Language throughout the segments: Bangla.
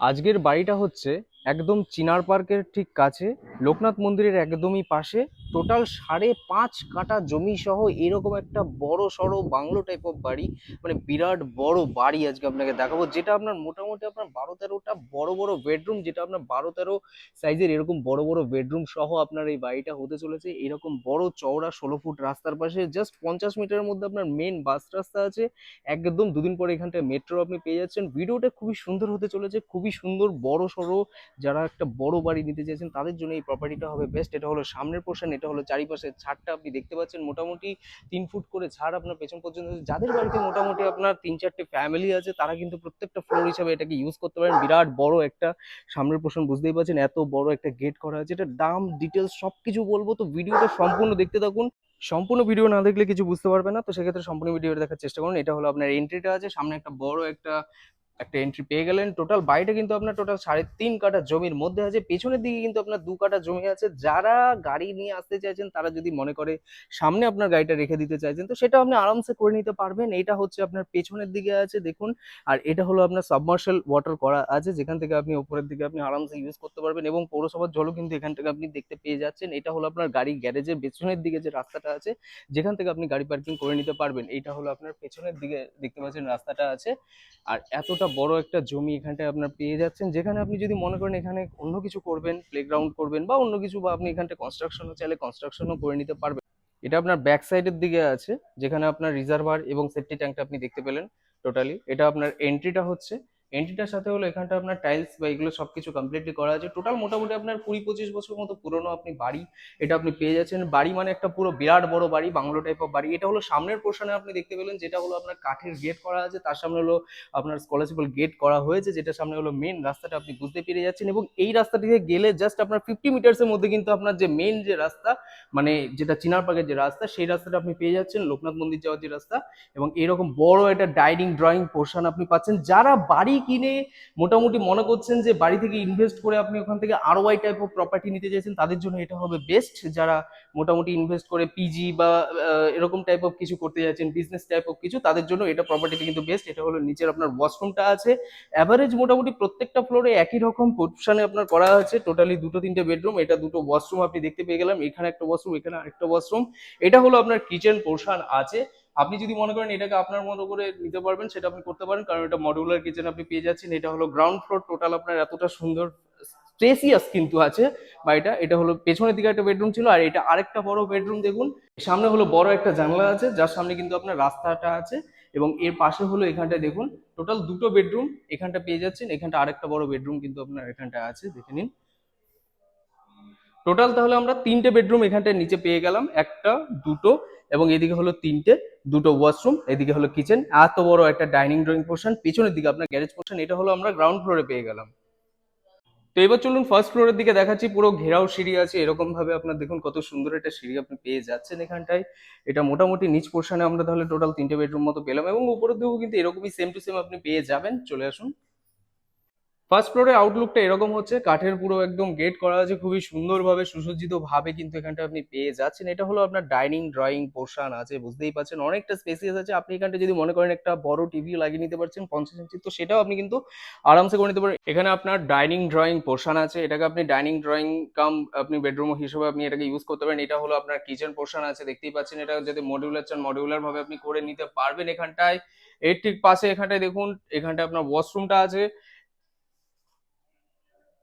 আজকের বাড়িটা হচ্ছে একদম চিনার পার্কের ঠিক কাছে। লোকনাথ মন্দিরের একদমই পাশে। টোটাল সাড়ে পাঁচ কাঠা জমি সহ এরকম একটা বড় সড়ো বাংলো টাইপ অফ বাড়ি মানে বিরাট বড় বাড়ি আজকে আপনাকে দেখাবো, যেটা আপনার মোটামুটি আপনার বারো তেরোটা বড় বড় বেডরুম যেটা আপনার বারো তেরো সাইজের এরকম বড় বড় বেডরুম সহ আপনার এই বাড়িটা হতে চলেছে। এরকম বড় চওড়া ষোলো ফুট রাস্তার পাশে জাস্ট পঞ্চাশ মিটারের মধ্যে আপনার মেন বাস রাস্তা আছে। একদম দুদিন পরে এখানটায় মেট্রো আপনি পেয়ে যাচ্ছেন। ভিডিওটা খুবই সুন্দর হতে চলেছে, খুবই সুন্দর বড় সড়ো যারা একটা বড় বাড়ি নিতে চাইছেন তাদের জন্য এই প্রপার্টিটা হবে বেস্ট এটা হলো সামনের পোর্শন এটা হলো চারিপাশের ছাদটা। আপনি দেখতে পাচ্ছেন মোটামুটি তিন ফুট করে ছাদ আপনার পেছন পর্যন্ত যাদের বাড়িতে মোটামুটি আপনার তিন চারটে ফ্যামিলি আছে, তারা কিন্তু প্রত্যেকটা ফ্লোর হিসাবে এটাকে ইউজ করতে পারেন। বিরাট বড় একটা সামনের পোর্শন বুঝতেই পারছেন? এত বড় একটা গেট করা আছে। এটা দাম ডিটেলস সবকিছু বলব তো ভিডিওটা সম্পূর্ণ দেখতে থাকুন। সম্পূর্ণ ভিডিও না দেখলে কিছু বুঝতে পারবে না। তো সেক্ষেত্রে সম্পূর্ণ ভিডিওটা দেখার চেষ্টা করুন। এটা হলো আপনার এন্ট্রিটা আছে। সামনে একটা বড় একটা একটা এন্ট্রি পেয়ে গেলেন। টোটাল বাড়িটা কিন্তু আপনার টোটাল সাড়ে তিন কাঠা জমির মধ্যে আছে। পেছনের দিকে কিন্তু আপনার দু কাঠা জমি আছে। যারা গাড়ি নিয়ে আসতে চাইছেন, তারা যদি মনে করে সামনে আপনার গাড়িটা রেখে দিতে চাইছেন, তো সেটা আপনি আরামসে করে নিতে পারবেন। এটা হচ্ছে আপনার পেছনের দিকে আছে, দেখুন। আর এটা হলো আপনার সাবমার্শাল ওয়াটার করা আছে, যেখান থেকে আপনি ওপরের দিকে আপনি আরামসে ইউজ করতে পারবেন। এবং পৌরসভার জলও কিন্তু এখান থেকে আপনি দেখতে পেয়ে যাচ্ছেন। এটা হলো আপনার গাড়ি গ্যারেজের পেছনের দিকে যে রাস্তাটা আছে, যেখান থেকে আপনি গাড়ি পার্কিং করে নিতে পারবেন। এটা হলো আপনার পেছনের দিকে দেখতে পাচ্ছেন রাস্তাটা আছে। আর এতটা বড় একটা জমি এখানটায় আপনার পেয়ে যাচ্ছেন, যেখানে আপনি যদি মনে করেন এখানে অন্য কিছু করবেন প্লেগ্রাউন্ড করবেন বা অন্য কিছু বা আপনি এখানটায় কনস্ট্রাকশনও চাইলে কনস্ট্রাকশনও করে নিতে পারবেন। এটা আপনার ব্যাক সাইডের দিকে আছে, যেখানে আপনার রিজার্ভার এবং সেফটি ট্যাঙ্কটা আপনি দেখতে পেলেন টোটালি এটা আপনার এন্ট্রিটা হচ্ছে এন্ট্রিটার সাথে হলো এখানটা আপনার টাইলস বা এগুলো সবকিছু কমপ্লিটলি করা আছে। টোটাল মোটামুটি আপনার কুড়ি পঁচিশ বছর মতো পুরনো আপনি বাড়ি, এটা আপনি পেয়ে যাচ্ছেন। বাড়ি মানে একটা পুরো বিরাট বড় বাড়ি, বাংলো টাইপ অফ বাড়ি। এটা হলো সামনের পোর্শনে আপনি দেখতে পেলেন, যেটা হলো আপনার কাঠের গেট করা আছে। তার সামনে হলো আপনার স্কলারশিপাল গেট করা হয়েছে যেটা সামনে হলো মেন রাস্তাটা আপনি বুঝতে পেরে যাচ্ছেন। এবং এই রাস্তা দিয়ে গেলে জাস্ট আপনার ফিফটি মিটার্সের মধ্যে কিন্তু আপনার যে মেন যে রাস্তা মানে যেটা চিনার পার্কের যে রাস্তা, সেই রাস্তাটা আপনি পেয়ে যাচ্ছেন, লোকনাথ মন্দির যাওয়ার যে রাস্তা। এবং এরকম বড় একটা ডাইনিং ড্রয়িং পোর্শন আপনি পাচ্ছেন। যারা বাড়ি কিনে মোটামুটি মনে করছেন যে বাড়ি থেকে ইনভেস্ট করে আপনি ওখান থেকে আরও ওয়াই টাইপ অফ প্রপার্টি নিতে চাইছেন, তাদের জন্য এটা হবে বেস্ট যারা মোটামুটি ইনভেস্ট করে পিজি বা এরকম টাইপ অফ কিছু করতে যাচ্ছেন বিজনেস টাইপ অফ কিছু, তাদের জন্য এটা প্রপার্টিটা কিন্তু বেস্ট এটা হলো নিচের আপনার ওয়াশরুমটা আছে। অ্যাভারেজ মোটামুটি প্রত্যেকটা ফ্লোরে একই রকম পোর্শনে আপনার করা আছে। টোটালি দুটো তিনটে বেডরুম এটা দুটো ওয়াশরুম আপনি দেখতে পেয়ে গেলাম। এখানে একটা ওয়াশরুম এখানে আরেকটা ওয়াশরুম এটা হলো আপনার কিচেন পোর্শন আছে। আপনি যদি মনে করেন এটাকে আপনার মতো করে নিতে পারবেন, সেটা আপনি করতে পারেন। কারণ এটা মডিউলার কিচেন আপনি পেয়ে যাচ্ছেন। এটা হলো গ্রাউন্ড ফ্লোর টোটাল আপনার এতটা সুন্দর স্পেসিয়াস কিন্তু আছে বাড়িটা। এটা হলো পেছনের দিকে একটা বেডরুম ছিল, আর এটা আরেকটা বড় বেডরুম দেখুন। সামনে হলো বড় একটা জানলা আছে, যার সামনে কিন্তু আপনার রাস্তাটা আছে। এবং এর পাশে হলো এখানটায় দেখুন টোটাল দুটো বেডরুম এখানটা পেয়ে যাচ্ছেন। এখানটা আরেকটা বড় বেডরুম কিন্তু আপনার এখানটা আছে, দেখে নিন। টোটাল তাহলে আমরা তিনটে বেডরুম এখানটায় নিচে পেয়ে গেলাম, একটা, দুটো, এবং এদিকে হলো তিনটে। দুটো ওয়াশরুম এদিকে হলো কিচেন এত বড় একটা ডাইনিং ড্রয়িং পোর্শন পিছনের দিকে আপনার গ্যারেজ পোর্শন এটা হলো আমরা গ্রাউন্ড ফ্লোরে পেয়ে গেলাম। তো এবার চলুন ফার্স্ট ফ্লোরের দিকে দেখাচ্ছি, পুরো ঘেরাও সিঁড়ি আছে এরকম ভাবে আপনার দেখুন কত সুন্দর একটা সিঁড়ি আপনি পেয়ে যাচ্ছেন এখানটায়। এটা মোটামুটি নিচ পোর্শনে আমরা তাহলে টোটাল তিনটে বেডরুম মতো পেলাম, এবং উপরের দিকেও কিন্তু এরকমই সেম টু সেম আপনি পেয়ে যাবেন, চলে আসুন। ফার্স্ট ফ্লোরের আউটলুকটা এরকম হচ্ছে, কাঠের পুরো একদম গেট করা আছে, খুবই সুন্দরভাবে সুসজ্জিত ভাবে কিন্তু এখানটা আপনি পেয়ে যাচ্ছেন। এটা হলো আপনার ডাইনিং ড্রয়িং পোর্শন আছে, বুঝতেই পারছেন। অনেকটা স্পেসিয়াস আছে, আপনি এখানটা যদি মনে করেন একটা বড় টিভি লাগিয়ে নিতে পারছেন, পঞ্চাশ ইঞ্চি তো সেটাও আপনি কিন্তু আরামসে করে নিতে পারেন এখানে আপনার ডাইনিং ড্রয়িং পোর্শন আছে, এটাকে আপনি ডাইনিং ড্রয়িং কাম আপনি বেডরুম হিসেবে আপনি এটাকে ইউজ করতে পারেন। এটা হলো আপনার কিচেন পোর্শন আছে, দেখতেই পাচ্ছেন। এটা যদি মডিউলার চান মডিউলার ভাবে আপনি করে নিতে পারবেন এখানটায়। এর ঠিক পাশে এখানটায় দেখুন, এখানটায় আপনার ওয়াশরুমটা আছে।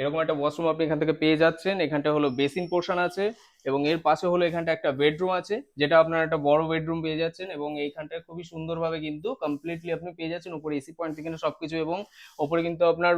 এরকম একটা ওয়াশরুম আপনি এখান থেকে পেয়ে যাচ্ছেন। এখানটা হলো বেসিন পোর্শন আছে এবং এর পাশে হলো এখানটা একটা বেডরুম আছে, যেটা আপনার একটা বড় বেডরুম পেয়ে যাচ্ছেন এবং এইখানটা খুবই সুন্দরভাবে কিন্তু কমপ্লিটলি আপনি পেয়ে যাচ্ছেন। উপরে এসি পয়েন্ট থেকে সবকিছু এবং ওপরে কিন্তু আপনার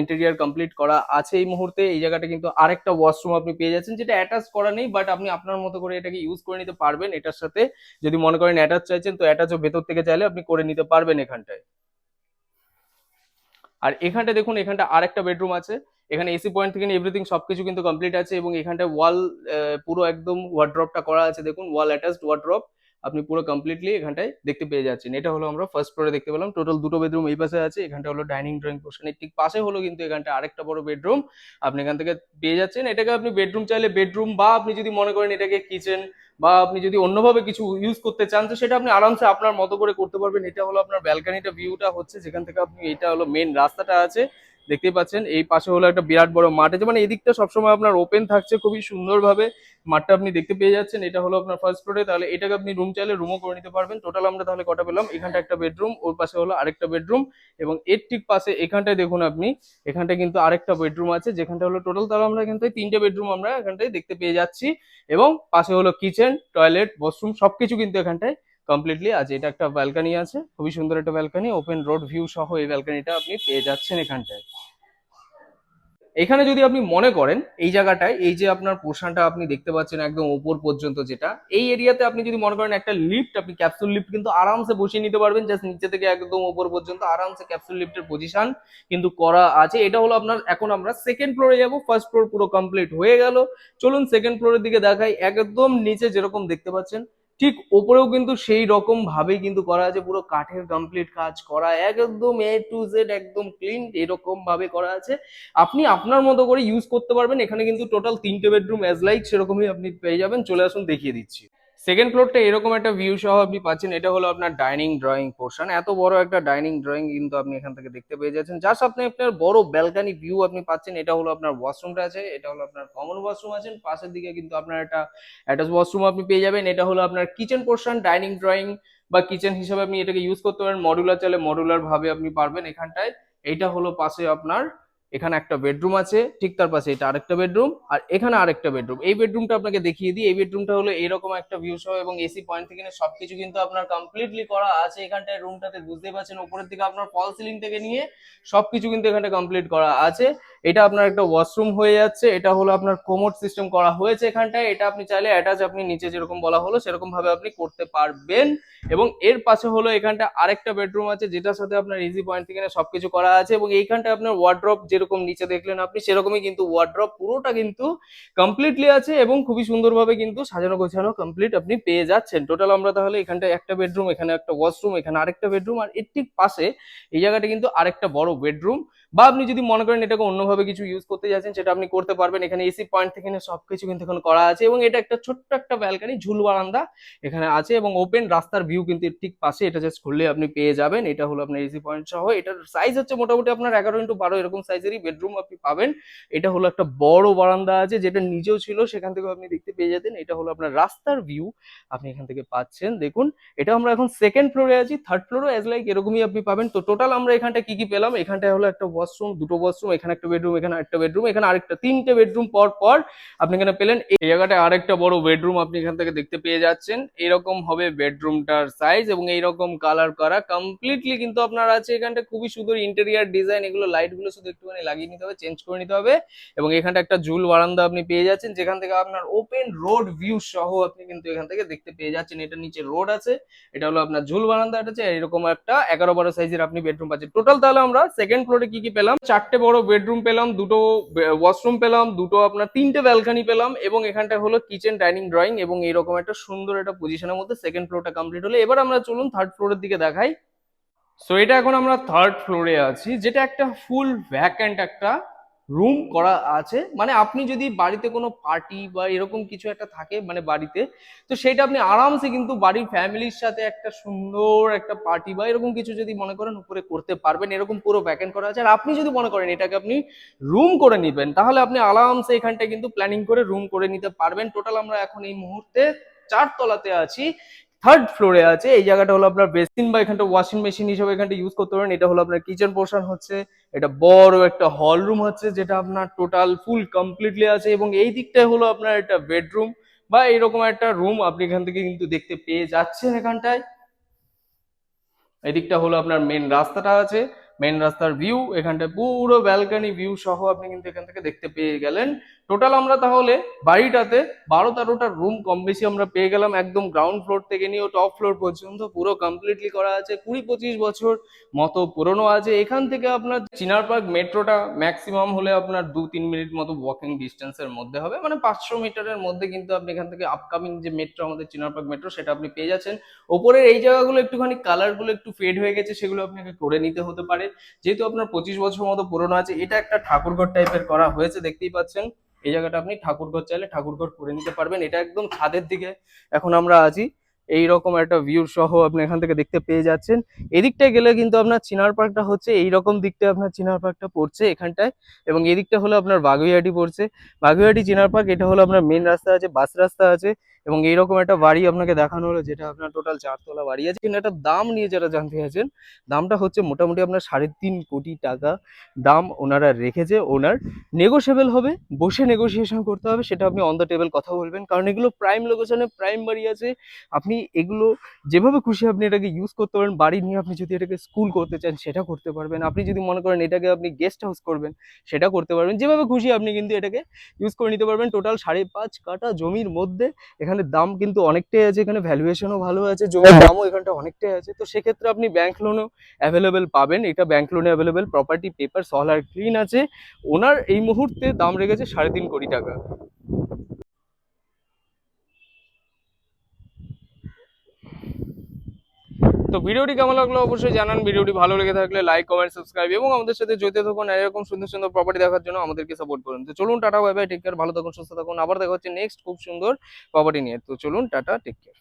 ইন্টেরিয়ার কমপ্লিট করা আছে এই মুহূর্তে। এই জায়গাটা কিন্তু আরেকটা ওয়াশরুম আপনি পেয়ে যাচ্ছেন, যেটা অ্যাটাচ করা নেই বাট আপনি আপনার মতো করে এটাকে ইউজ করে নিতে পারবেন। এটার সাথে যদি মনে করেন অ্যাটাচ চাইছেন, তো অ্যাটাচও ভেতর থেকে চাইলে আপনি করে নিতে পারবেন এখানটায়। আর এখানটা দেখুন, এখানটা আরেকটা বেডরুম আছে। এখানে এসি পয়েন্ট থেকে এভরিথিং সবকিছু কিন্তু কমপ্লিট আছে এবং এখানটা ওয়াল পুরো একদম ওয়ার্ড্রপটা করা আছে। দেখুন ওয়াল অ্যাটাচড ওয়ার্ড্রপ আপনি পুরো কমপ্লিটলি এখানটায় দেখতে পেয়ে যাচ্ছেন। এটা হলো আমরা ফার্স্ট ফ্লোরে দেখতে পেলাম। টোটাল দুটো বেডরুম এই পাশে আছে। এখানটা হলো ডাইনিং ড্রয়িং পোর্শনের ঠিক পাশে হলো কিন্তু এখানটা আরেকটা বড় বেডরুম আপনি এখান থেকে পেয়ে যাচ্ছেন। এটাকে আপনি বেডরুম চাইলে বেডরুম বা আপনি যদি মনে করেন এটাকে কিচেন বা আপনি যদি অন্যভাবে কিছু ইউজ করতে চান, তো সেটা আপনি আরামসে আপনার মতো করে করতে পারবেন। এটা হলো আপনার ব্যালকানিটা ভিউটা হচ্ছে, যেখান থেকে আপনি এটা হলো মেন রাস্তাটা আছে। দেখতেই পাচ্ছেন, এই পাশে হলো একটা বিরাট বড় মাঠ আছে। মানে এদিকটা সবসময় আপনার ওপেন থাকছে খুবই সুন্দরভাবে। মাঠটা আপনি দেখতে পেয়ে যাচ্ছেন, এটা হলো আপনার ফার্স্ট ফ্লোরে তাহলে এটাকে আপনি রুম চাইলে রুমও করে নিতে পারবেন। টোটাল আমরা তাহলে কটা পেলাম? এখানটা একটা বেডরুম ওর পাশে হলো আরেকটা বেডরুম এবং এর ঠিক পাশে এখানটায় দেখুন আপনি, এখানটায় কিন্তু আরেকটা বেডরুম আছে, যেখানটা হলো টোটাল তাহলে আমরা এখানটায় তিনটে বেডরুম আমরা এখানটায় দেখতে পেয়ে যাচ্ছি। এবং পাশে হলো কিচেন টয়লেট ওয়াশরুম সবকিছু কিন্তু এখানটায় কমপ্লিটলি আছে এটা একটা ব্যালকানি আছে, খুবই সুন্দর একটা ব্যালকানি ওপেন রোড ভিউ সহ এই ব্যালকানিটা আপনি পেয়ে যাচ্ছেন এখানটায়। এখানে যদি আপনি মনে করেন, এই জায়গাটায়, এই যে আপনার পোর্শনটা আপনি দেখতে পাচ্ছেন একদম ওপর পর্যন্ত যেটা, এই এরিয়াতে আপনি যদি মনে করেন একটা লিফট আপনি ক্যাপসুল লিফট কিন্তু আরামসে বসিয়ে নিতে পারবেন জাস্ট নিচে থেকে একদম ওপর পর্যন্ত আরামসে ক্যাপসুল লিফটের পজিশন কিন্তু করা আছে। এটা হলো আপনার, এখন আমরা সেকেন্ড ফ্লোরে যাব ফার্স্ট ফ্লোর পুরো কমপ্লিট হয়ে গেল। চলুন সেকেন্ড ফ্লোরের দিকে দেখাই, একদম নিচে যেরকম দেখতে পাচ্ছেন ঠিক ওপরেও কিন্তু সেই রকম ভাবেই কিন্তু করা আছে, পুরো কাঠের কমপ্লিট কাজ করা, একদম এ টু জেড একদম ক্লিন এরকম ভাবে করা আছে। আপনি আপনার মতো করে ইউজ করতে পারবেন, এখানে কিন্তু টোটাল তিনটে বেডরুম অ্যাজ লাইক সেরকমই আপনি পেয়ে যাবেন। চলে আসুন, দেখিয়ে দিচ্ছি। সেকেন্ড ফ্লোরটা এরকম একটা ভিউ সহ আপনি পাচ্ছেন, এটা হলো আপনার ডাইনিং ড্রয়িং পোর্শন এত বড় একটা ডাইনিং ড্রয়িং কিন্তু আপনি এখান থেকে দেখতে পেয়ে যাচ্ছেন। জাস্ট আপনি আপনার বড় ব্যালকানি ভিউ আপনি পাচ্ছেন, এটা হলো আপনার ওয়াশরুমটা আছে, এটা হলো আপনার কমন ওয়াশরুম আছে, পাশের দিকে কিন্তু আপনার একটা অ্যাটাচ ওয়াশরুম আপনি পেয়ে যাবেন। এটা হলো আপনার কিচেন পোর্শন ডাইনিং ড্রয়িং বা কিচেন হিসেবে আপনি এটাকে ইউজ করতে পারেন। মডুলার চাইলে মডুলার ভাবে আপনি পারবেন এখানটায়। এটা হলো পাশে আপনার এখানে একটা বেডরুম আছে, ঠিক তার পাশে এটা আরেকটা বেডরুম আর এখানে আরেকটা বেডরুম এই বেডরুমটা আপনাকে দেখিয়ে দিই, এই বেডরুমটা হলো এরকম একটা ভিউ সহ এবং এসি পয়েন্ট থেকে সবকিছু কিন্তু আপনার কমপ্লিটলি করা আছে এখানটায় রুমটাতে বুঝতেই পারছেন? উপরের দিকে আপনার ফল সিলিং থেকে নিয়ে সবকিছু কিন্তু এখানটা কমপ্লিট করা আছে। এটা আপনার একটা ওয়াশরুম হয়ে যাচ্ছে, এটা হলো আপনার কোমোড সিস্টেম করা হয়েছে এখানটায়। এটা আপনি চাইলে অ্যাটাচ আপনি নিচে যেরকম বলা হলো সেরকম ভাবে আপনি করতে পারবেন। এবং এর পাশে হলো এখানটা আরেকটা বেডরুম আছে, যেটার সাথে আপনার ইজি পয়েন্ট থেকে সবকিছু করা আছে এবং এইখানটা আপনার ওয়ার্ড্রপ যেরকম নিচে দেখলেন আপনি, সেরকমই কিন্তু ওয়ার্ড্রপ পুরোটা কিন্তু কমপ্লিটলি আছে এবং খুবই সুন্দরভাবে কিন্তু সাজানো গোছানো কমপ্লিট আপনি পেয়ে যাচ্ছেন। টোটাল আমরা তাহলে এখানটা একটা বেডরুম এখানে একটা ওয়াশরুম এখানে আরেকটা বেডরুম আর এর ঠিক পাশে এই জায়গাটা কিন্তু আরেকটা বড় বেডরুম বা আপনি যদি মনে করেন এটাকে অন্যভাবে কিছু ইউজ করতে যাচ্ছেন, সেটা আপনি করতে পারবেন। এখানে এসি পয়েন্ট থেকে নিয়ে সবকিছু কিন্তু এখন করা আছে এবং এটা একটা ছোট্ট একটা ব্যালকানি ঝুল বারান্দা এখানে আছে এবং ওপেন রাস্তার ভিউ কিন্তু ঠিক পাশে। এটা জাস্ট খুললে আপনি পেয়ে যাবেন। এটা হলো আপনার এসি পয়েন্ট সহ। এটার সাইজ হচ্ছে মোটামুটি আপনার এগারো ইন্টু বারো, এরকম সাইজেরই বেডরুম আপনি পাবেন। এটা হলো একটা বড় বারান্দা আছে, যেটা নিজেও ছিল, সেখান থেকে আপনি দেখতে পেয়ে যেতেন এটা হলো আপনার রাস্তার ভিউ আপনি এখান থেকে পাচ্ছেন। দেখুন, এটা আমরা এখন সেকেন্ড ফ্লোরে আছি। থার্ড ফ্লোরে অ্যাজ লাইক এরকমই আপনি পাবেন। তো টোটাল আমরা এখানটা কি কি পেলাম? এখানটায় হলো একটা ওয়াশরুম দুটো ওয়াশরুম এখানে একটা বেডরুম এখানে একটা বেডরুম এখানে আরেকটা, তিনটে বেডরুম পর পর আপনি এখানে পেলেন। এই জায়গাটায় আরেকটা বড় বেডরুম আপনি এখান থেকে দেখতে পেয়ে যাচ্ছেন। এরকম হবে বেডরুমটার সাইজ এবং এইরকম কালার করা। কমপ্লিটলি কিন্তু আপনার আছে এখানটা খুবই সুন্দর ইন্টেরিয়ার ডিজাইন এগুলো লাইটগুলো শুধু একটুখানি লাগিয়ে নিতে হবে চেঞ্জ করে নিতে হবে। এবং এখানটা একটা ঝুল বারান্দা আপনি পেয়ে যাচ্ছেন, যেখান থেকে আপনার ওপেন রোড ভিউ সহ আপনি কিন্তু এখান থেকে দেখতে পেয়ে যাচ্ছেন। এটা নিচে রোড আছে, এটা হলো আপনার ঝুল বারান্দা আছে এরকম একটা এগারো বারো সাইজের আপনি বেডরুম পাচ্ছেন। টোটাল তাহলে আমরা সেকেন্ড ফ্লোরে কি কি পেলাম? চারটে বড় বেডরুম পেলাম, দুটো ওয়াশরুম পেলাম, দুটো আপনার তিনটে ব্যালকানি পেলাম এবং এখানটা হলো কিচেন ডাইনিং ড্রয়িং এবং এরকম একটা সুন্দর একটা পজিশনের মধ্যে সেকেন্ড ফ্লোরটা কমপ্লিট হলো। এবার আমরা চলুন থার্ড ফ্লোরের দিকে দেখাই। সো এটা এখন আমরা থার্ড ফ্লোরে আছি, যেটা একটা ফুল ভ্যাকেন্ট একটা রুম করা আছে। মানে আপনি যদি বাড়িতে কোনো পার্টি বা এরকম কিছু একটা থাকে মানে বাড়িতে, তো সেটা আপনি আরামসে কিন্তু বাড়ির ফ্যামিলির সাথে একটা সুন্দর একটা পার্টি বা এরকম কিছু যদি মনে করেন উপরে করতে পারবেন, এরকম পুরো ভ্যাকেন্ট করা আছে। আর আপনি যদি মনে করেন এটাকে আপনি রুম করে নেবেন, তাহলে আপনি আরামসে এখানটায় কিন্তু প্ল্যানিং করে রুম করে নিতে পারবেন। টোটাল আমরা এখন এই মুহূর্তে চার তলাতে আছি। থার্ড ফ্লোরে আছে। এই জায়গাটা হলো আপনার বেসিন বা এখানটা ওয়াশিং মেশিন হিসেবে এখানটা ইউজ করতে পারেন। এটা হলো আপনার কিচেন পোর্শন হচ্ছে। এটা বড় একটা হল রুম হচ্ছে, যেটা আপনার টোটাল ফুল কমপ্লিটলি আছে এবং এই দিকটায় হলো আপনার একটা বেডরুম বা এরকম একটা রুম আপনি এখান থেকে কিন্তু দেখতে পেয়ে যাচ্ছেন এখানটায়। এদিকটা হলো আপনার মেন রাস্তাটা আছে। মেন রাস্তার ভিউ এখানটা পুরো ব্যালকানি ভিউ সহ আপনি কিন্তু এখান থেকে দেখতে পেয়ে গেলেন। টোটাল আমরা তাহলে বাড়িটাতে বারো তেরোটা রুম কম বেশি আমরা পেয়ে গেলাম একদম গ্রাউন্ড ফ্লোর থেকে নিয়ে টপ ফ্লোর পর্যন্ত, পুরো কমপ্লিটলি করা আছে কুড়ি পঁচিশ বছর মতো পুরনো আছে। এখান থেকে আপনার চিনার পার্ক মেট্রোটা ম্যাক্সিমাম হলে আপনার দু তিন মিনিট মতো ওয়াকিং ডিস্টেন্সের মধ্যে হবে। মানে পাঁচশো মিটারের মধ্যে কিন্তু আপনি এখান থেকে আপকামিং যে মেট্রো আমাদের চিনার পার্ক মেট্রো সেটা আপনি পেয়ে যাচ্ছেন। ওপরের এই জায়গাগুলো একটুখানি কালারগুলো একটু ফেড হয়ে গেছে, সেগুলো আপনাকে করে নিতে হতে পারে। যেহেতু আপনার পঁচিশ বছর মতো পুরনো আছে, এটা একটা ঠাকুরঘর টাইপের করা হয়েছে, দেখতেই পাচ্ছেন। এই জায়গাটা আপনি ঠাকুরঘর চাইলে ঠাকুরঘর করে নিতে পারবেন। এটা একদম ছাদের দিকে এখন আমরা আছি। এই রকম একটা ভিউ সহ আপনি এখান থেকে দেখতে পেয়ে যাচ্ছেন। এদিকটায় গেলে কিন্তু আপনার চিনার পার্কটা হচ্ছে এই রকম দিকটায় আপনার চিনার পার্কটা পড়ছে এখানটায়। এবং এদিকটা হলো আপনার বাগুইহাটি পড়ছে। বাগুইহাটি চিনার পার্ক, এটা হলো আপনার মেন রাস্তা আছে, বাস রাস্তা আছে। এবং এইরকম একটা বাড়ি আপনাকে দেখানো হলো, যেটা আপনার টোটাল চারতলা বাড়ি আছে। কিন্তু একটা দাম নিয়ে যারা জানতে চাইছেন, দামটা হচ্ছে মোটামুটি আপনার সাড়ে তিন কোটি টাকা। দাম ওনারা রেখেছে। ওনার নেগোসিয়েবল হবে, বসে নেগোসিয়েশন করতে হবে, সেটা আপনি অন দ্য টেবিল কথা বলবেন। কারণ এগুলো প্রাইম লোকেশনে প্রাইম বাড়ি আছে। আপনি এগুলো যেভাবে খুশি আপনি এটাকে ইউজ করতে পারেন। বাড়ি নিয়ে আপনি যদি এটাকে স্কুল করতে চান, সেটা করতে পারবেন। আপনি যদি মনে করেন এটাকে আপনি গেস্ট হাউস করবেন, সেটা করতে পারবেন। যেভাবে খুশি আপনি কিন্তু এটাকে ইউজ করে নিতে পারবেন। টোটাল সাড়ে পাঁচ কাটা জমির মধ্যে এখানে দাম কিন্তু অনেকটাই আছে এখানে ভ্যালুয়েশনও ভালো আছে জমির দামও এখানটা অনেকটাই আছে। তো সেক্ষেত্রে আপনি ব্যাংক লোনও অ্যাভেলেবেল পাবেন। এটা ব্যাংক লোনে অ্যাভেলেবেল প্রপার্টি পেপার সল আর ক্লিন আছে। ওনার এই মুহূর্তে দাম রেখেছে সাড়ে তিন কোটি টাকা। তো ভিডিওটি কেমন লাগল অবশ্যই জানান। ভিডিওটি ভালো লেগে থাকলে লাইক কমেন্ট সাবস্ক্রাইব এবং আমাদের সাথে জড়িত থাকুন এরকম সুন্দর সুন্দর প্রপার্টি দেখার জন্য আমাদেরকে সাপোর্ট করুন। তো চলুন, tata bye bye take care ভালো থাকুন, সুস্থ থাকুন। আবার দেখা হচ্ছে নেক্সট খুব সুন্দর প্রপার্টি নিয়ে। তো চলুন, টাটা টেক কেয়ার